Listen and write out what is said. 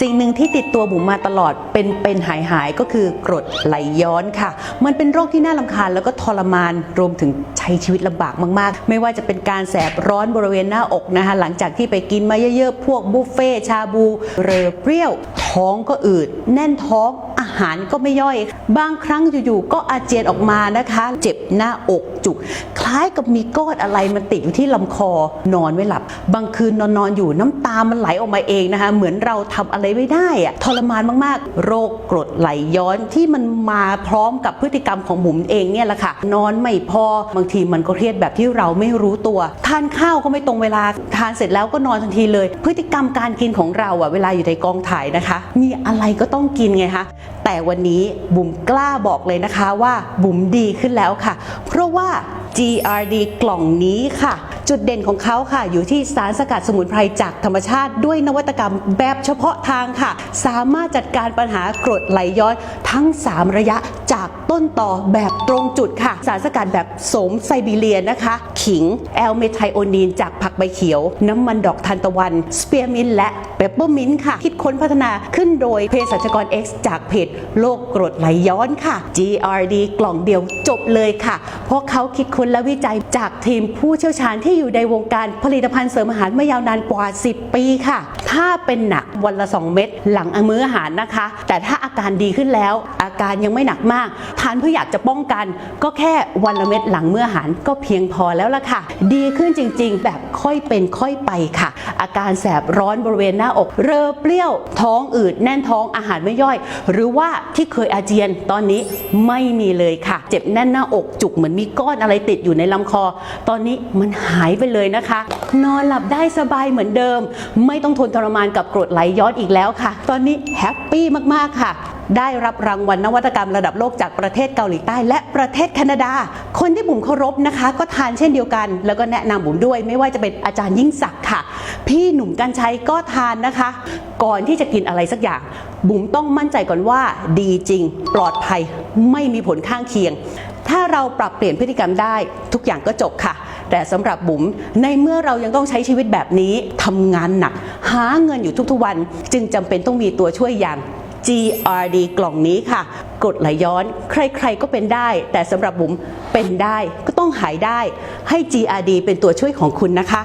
สิ่งหนึ่งที่ติดตัวบุ๋มมาตลอดเป็นเป็นหายหายๆก็คือกรดไหลย้อนค่ะ มันเป็นโรคที่น่าลำคาญแล้วก็ทรมานรวมถึงใช้ชีวิตลำบากมาก ๆ ไม่ว่าจะเป็นการแสบร้อนบริเวณหน้าอกนะคะ หลังจากที่ไปกินมาเยอะ ๆ พวกบุฟเฟ่ชาบู เรอเปรี้ยว ท้องก็อืด แน่นท้อง หารก็ไม่ย่อย บางครั้งอยู่ๆก็อาเจียนออกมานะคะ เจ็บหน้าอกจุก คล้ายกับมีก้อนอะไรมันติดอยู่ที่ลำคอนอนไม่หลับ บางคืนนอนนอนอยู่น้ำตามันไหลออกมาเองนะคะ เหมือนเราทำอะไรไม่ได้อะทรมานมากๆ โรคกรดไหลย้อนที่มันมาพร้อมกับพฤติกรรมของบุ๋มเองเนี่ยแหละค่ะ นอนไม่พอบางทีมันก็เครียดแบบที่เราไม่รู้ตัว ทานข้าวก็ไม่ตรงเวลาทานเสร็จแล้วก็นอนทันทีเลย พฤติกรรมการกินของเราอะเวลาอยู่ในกองถ่ายนะคะ มีอะไรก็ต้องกินไงคะแต่วันนี้บุ๋มกล้าบอกเลยนะคะว่าบุ๋มดีขึ้นแล้วค่ะ เพราะว่า GRD กล่องนี้ค่ะ จุดเด่นของเขาค่ะ อยู่ที่สารสกัดสมุนไพรจากธรรมชาติด้วยนวัตกรรมแบบเฉพาะทางค่ะ สามารถจัดการปัญหากรดไหลย้อนทั้ง 3 ระยะจากต้นต่อแบบตรงจุดค่ะ สารสกัดแบบสมไซบีเรียนะคะ ขิง แอลเมไทโอนีน จากผักใบเขียว น้ำมันดอกทานตะวัน สเปียร์มินและเปปเปอร์มินค่ะ คิดค้นพัฒนาขึ้นโดยเภสัชกร X จากเพจโลกกรดไหลย้อนค่ะ GRD กล่องเดียวจบเลยค่ะ เพราะเขาคิดค้นและวิจัยจากทีมผู้เชี่ยวชาญที่อยู่ในวงการผลิตภัณฑ์เสริมอาหารมายาวนานกว่า 10 ปีค่ะ ถ้าเป็นหนักวันละ 2 เม็ดหลังมื้ออาหารนะคะ แต่ถ้าอาการดีขึ้นแล้ว อาการยังไม่หนักมาก ทานเพื่ออยากจะป้องกัน ก็แค่วันละเม็ดหลังมื้ออาหารก็เพียงพอแล้วล่ะค่ะ ดีขึ้นจริงๆ แบบค่อยเป็นค่อยไปค่ะ อาการแสบร้อนบริเวณหน้าอก เรอเปรี้ยว ท้องอืดแน่นท้องอาหารไม่ย่อย หรือว่าที่เคยอาเจียนตอนนี้ไม่มีเลยค่ะ เจ็บแน่นหน้าอกจุกเหมือนมีก้อนอะไรติดอยู่ในลำคอ ตอนนี้มันหายไปเลยนะคะ นอนหลับได้สบายเหมือนเดิม ไม่ต้องทนทรมานกับกรดไหลย้อนอีกแล้วค่ะ ตอนนี้แฮปปี้มากๆค่ะได้รับรางวัลนวัตกรรมระดับโลกจากประเทศเกาหลีใต้และประเทศแคนาดา คนที่บุ๋มเคารพนะคะ ก็ทานเช่นเดียวกัน แล้วก็แนะนำบุ๋มด้วย ไม่ว่าจะเป็นอาจารย์ยิ่งศักดิ์ค่ะ พี่หนุ่มกัญชัยก็ทานนะคะ ก่อนที่จะกินอะไรสักอย่าง บุ๋มต้องมั่นใจก่อนว่า ดีจริง ปลอดภัย ไม่มีผลข้างเคียง ถ้าเราปรับเปลี่ยนพฤติกรรมได้ทุกอย่างก็จบค่ะ แต่สำหรับบุ๋มในเมื่อเรายังต้องใช้ชีวิตแบบนี้ทำงานหนัก หาเงินอยู่ทุกๆวัน จึงจำเป็นต้องมีตัวช่วยอย่าง GRD กล่องนี้ค่ะกรดไหลย้อน ใครๆก็เป็นได้ แต่สำหรับบุ๋มเป็นได้ก็ต้องหายได้ ให้ GRD เป็นตัวช่วยของคุณนะคะ